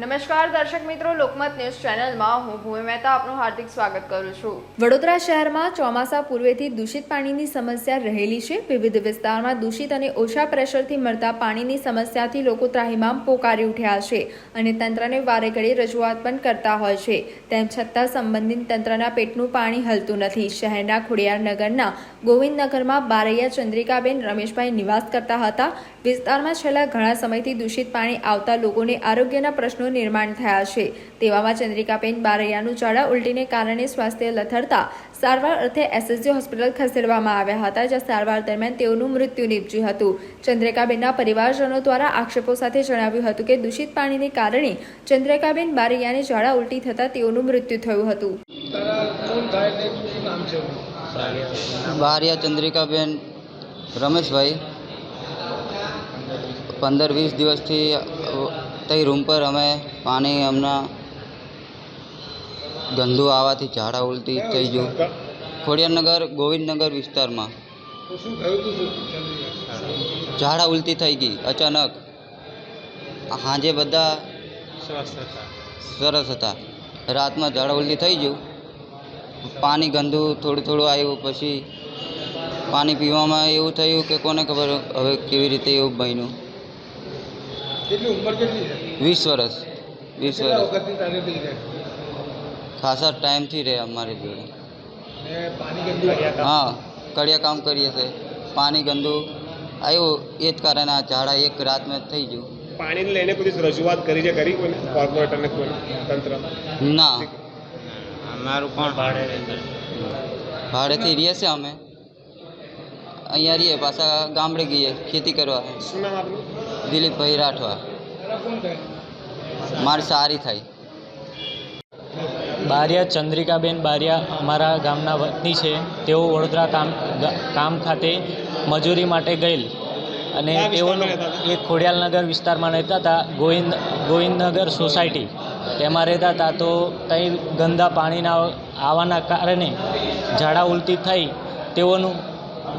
નમસ્કાર દર્શક મિત્રો, લોકમત ન્યૂઝ ચેનલમાં હું ભૂમિ મહેતા આપનું હાર્દિક સ્વાગત કરું છું. વડોદરા શહેરમાં ચોમાસા પૂર્વેથી દૂષિત પાણીની સમસ્યા રહેલી છે. વિવિધ વિસ્તારમાં દૂષિત અને ઓછા પ્રેશરથી મળતા પાણીની સમસ્યાથી લોકો ત્રાહિમામ પોકારી ઉઠ્યા છે અને તંત્રને વારે ઘડી રજૂઆત પણ કરતા હોય છે. તેમ છતાં સંબંધિત તંત્રના પેટનું પાણી હલતું નથી. શહેરના ખોડિયારનગરના ગોવિંદનગરમાં બારૈયા ચંદ્રિકાબેન રમેશભાઈ નિવાસ કરતા હતા. વિસ્તારમાં છેલ્લા ઘણા સમયથી દૂષિત પાણી આવતા લોકોને આરોગ્યના પ્રશ્નો નિર્માણ થયા છે. તેવામાં ચંદ્રિકાબેન બારૈયાનું ઝાડા ઉલટીને કારણે સ્વાસ્થ્ય લથડતા સારવાર અર્થે એસએસજી હોસ્પિટલ ખસેડવામાં આવ્યા હતા, જ્યાં સારવાર દરમિયાન તેઓનું મૃત્યુ નીપજ્યું હતું. ચંદ્રિકાબેનના પરિવારજનો દ્વારા આક્ષેપો સાથે જણાવ્યું હતું કે, દૂષિત પાણીને કારણે ચંદ્રિકાબેન બારૈયાને ઝાડા ઉલટી થતાં તેઓનું મૃત્યુ થયું હતું. બારિયા ચંદ્રિકાબેન રમેશભાઈ, પંદર વીસ દિવસથી તે રૂમ પર અમે પાણી હમણાં ગંદુ આવવાથી ઝાડા ઉલટી થઈ ગયું. ખોડિયારનગર ગોવિંદનગર વિસ્તારમાં? ઝાડા ઉલટી થઈ ગઈ અચાનક. સાંજે બધા સરસ હતા. રાતમાં ઝાડા ઉલટી થઈ ગયું. પાણી ગંદુ થોડું થોડું આવ્યું પછી પાણી પીવામાં એવું થયું કે કોને ખબર હવે કેવી રીતે એવું બન્યું. કેટલી ઉંમર કેટલી છે? વીસ વર્ષ વીસ વર્ષ ખાસા ટાઈમથી રહે અમારી જોડે ને પાણી ગંદુ હા કડિયા કામ કરીએ છે. પાણી ગંદુ. આવ્યું એ જ કારણે આ ઝાડા એક રાતમાં જ થઈ ગયું. પાણીને લઈને કોઈ રજૂઆત કરી છે કરી કોઈને? કોર્પોરેટરને કોઈ? તંત્ર? ના. અમારું પણ ભાડે ભાડેથી રહીએ છીએ અમે. અહીંયા રહીએ પાછા ગામડે ગઈએ ખેતી કરવા. દિલીપભાઈ રાઠવા. મારી સારી થાય. બારિયા ચંદ્રિકાબેન બારિયા અમારા ગામના વતની છે. તેઓ વડોદરા કામ કામ ખાતે મજૂરી માટે ગયેલ. અને તેઓ તેઓનું એ ખોડિયાલનગર વિસ્તારમાં રહેતા હતા ગોવિંદ ગોવિંદનગર સોસાયટી. તેમાં રહેતા હતા તો ત્યાં ગંદા પાણીના આવવાના કારણે ઝાડા ઉલટી થઈ. તેઓનું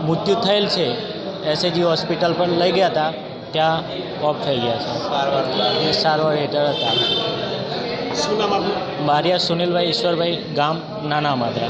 મૃત્યુ થયેલ છે. એસએજી હોસ્પિટલ પણ લઈ ગયા હતા. ત્યાં ઓફ થઈ ગયા છે. એ સારવાર હેઠળ હતા. મારિયા બારિયા સુનિલભાઈ ઈશ્વરભાઈ ગામ નાના માદરા.